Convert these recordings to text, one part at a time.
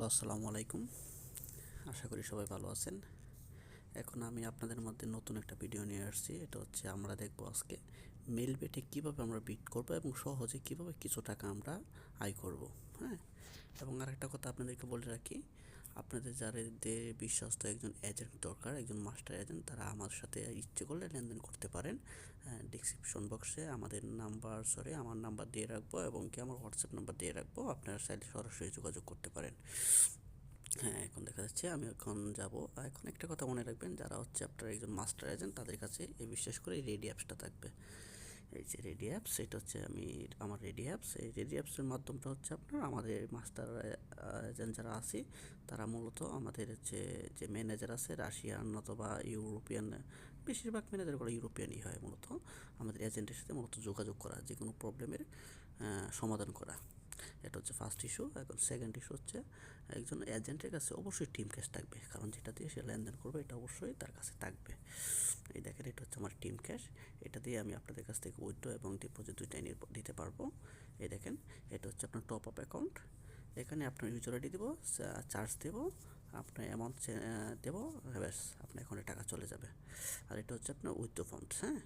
Hello, আসসালামু আলাইকুম। আশা করি সবাই ভালো আছেন। এখন আমি আপনাদের মধ্যে নতুন একটা ভিডিও নিয়ে আসছি। এটা হচ্ছে আমরা দেখব আজকে মেল বেটে কীভাবে আমরা বিট করব এবং সহজে কীভাবে কিছু টাকা আমরা আয় করব হ্যাঁ? এবং আরেকটা কথা আপনাদেরকে বলে রাখি আপনাদের যাদের বিশ্বস্ত একজন এজেন্ট দরকার, একজন মাস্টার এজেন্ট তারা আমার সাথে ইচ্ছে করলে লেনদেন করতে পারেন। ডিসক্রিপশন বক্সে আমাদের নাম্বার সরি আমার নাম্বার দিয়ে রাখব এবং কি আমার হোয়াটসঅ্যাপ নাম্বার দিয়ে রাখব, আপনারা চাইলে সরাসরি যোগাযোগ করতে পারেন। হ্যাঁ এখন দেখা যাচ্ছে আমি এখন যাব। এখন একটা কথা মনে রাখবেন, যারা হচ্ছে আপনার একজন মাস্টার এজেন্ট তাদের কাছে এই বিশেষ করে এই রেডি অ্যাপসটা থাকবে। এই যে রেডি অ্যাপস এটা হচ্ছে আমি, আমার রেডি অ্যাপস এই রেডি অ্যাপসের মাধ্যমটা হচ্ছে আপনার আমাদের মাস্টার এজেন্ট যারা আছে, তারা মূলত আমাদের হচ্ছে যে ম্যানেজার আছে, রাশিয়ান অথবা ইউরোপিয়ান, বেশিরভাগ ম্যানেজার করে ইউরোপিয়ানই হয় মূলত। আমাদের এজেন্টের সাথে মূলত যোগাযোগ করা যে কোনো প্রবলেমের সমাধান করা। এটা হচ্ছে ফার্স্ট ইস্যু এখন সেকেন্ড ইস্যু হচ্ছে একজন এজেন্টের কাছে অবশ্যই টিম ক্যাশ থাকবে, কারণ যেটা দিয়ে সে লেনদেন করবে এটা অবশ্যই তার কাছে থাকবে। এই দেখেন, এটা হচ্ছে আমার টিম ক্যাশ এটা দিয়ে আমি আপনাদের কাছ থেকে উইথড্র এবং ডিপোজিট দুইটাই দিতে পারব। এই দেখেন, এটা হচ্ছে আপনার টপ আপ অ্যাকাউন্ট এখানে আপনার ইউজার আইডি দেবো চার্জ দেবো, আপনার অ্যামাউন্ট দেবো, ব্যাস, আপনার অ্যাকাউন্টে টাকা চলে যাবে। আর এটা হচ্ছে আপনার উইথড্র ফান্ড হ্যাঁ?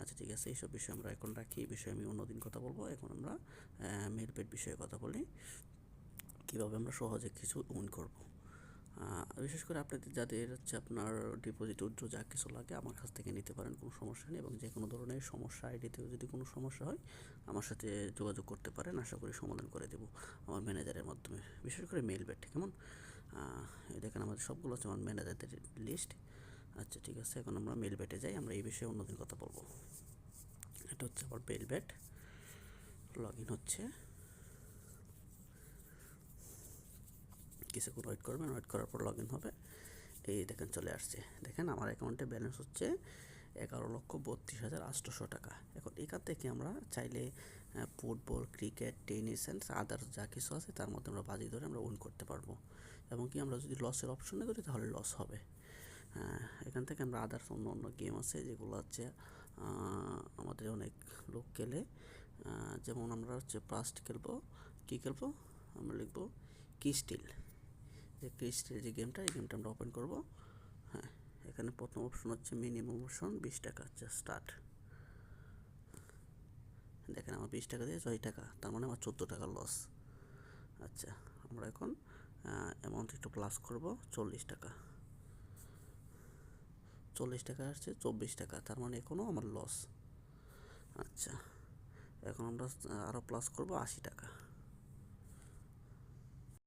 আচ্ছা ঠিক আছে, এইসব বিষয়ে আমরা এখন রাখি, এই বিষয়ে আমি অন্যদিন কথা বলব। এখন আমরা মেলপেট বিষয়ে কথা বলি। কীভাবে আমরা সহজে কিছু উইন করব। বিশেষ করে আপনাদের, যাদের হচ্ছে আপনার ডিপোজিট উজ্জ্ব যা কিছু লাগে, আমার কাছ থেকে নিতে পারেন, কোনো সমস্যা নেই। এবং যে কোনো ধরনের সমস্যা আইডিতেও যদি কোনো সমস্যা হয়, আমার সাথে যোগাযোগ করতে পারেন, আশা করি সমাধান করে দেবো আমার ম্যানেজারের মাধ্যমে। বিশেষ করে মেল বেট কেমন? দেখেন, আমাদের সবগুলো হচ্ছে আমার ম্যানেজারদের লিস্ট আচ্ছা ঠিক আছে, এখন আমরা মেল বেটে যাই, আমরা এই বিষয়ে অন্যদিন কথা বলব। এটা হচ্ছে আমার মেল বেট লগ ইন হচ্ছে। কিছুক্ষণ ওয়েট করবেন ওয়েট করার পর লগ ইন হবে। এই দেখেন, চলে আসছে। দেখেন, আমার অ্যাকাউন্টে ব্যালেন্স হচ্ছে এগারো লক্ষ বত্রিশ হাজার আটশোশো টাকা। এখন এখান থেকে আমরা চাইলে football cricket tennis and others যা কিছু আছে, তার মধ্যে আমরা বাজি ধরে আমরা উইন করতে পারব। এবং কি, আমরা যদি লসের অপশনে করি তাহলে লস হবে। এখান থেকে আমরা আদার্স অন্য অন্য গেম আছে যেগুলো হচ্ছে আমাদের অনেক লোক খেলে। যেমন আমরা হচ্ছে প্লাস্ট খেলব, কী খেলব? আমরা লিখব কি স্টিল যে কি স্টিল যে গেমটা এই গেমটা আমরা ওপেন করব। হ্যাঁ এখানে প্রথম অপশন হচ্ছে মিনিমাম অপশন বিশ টাকা হচ্ছে স্টার্ট দেখেন আমার বিশ টাকা দিয়ে ছয় টাকা, তার মানে আমার চোদ্দ টাকা লস আচ্ছা আমরা এখন অ্যামাউন্ট একটু প্লাস করব, চল্লিশ টাকা। চল্লিশ টাকা আসছে, চব্বিশ টাকা, তার মানে এখনও আমার লস আচ্ছা এখন আমরা আরও প্লাস করব আশি টাকা।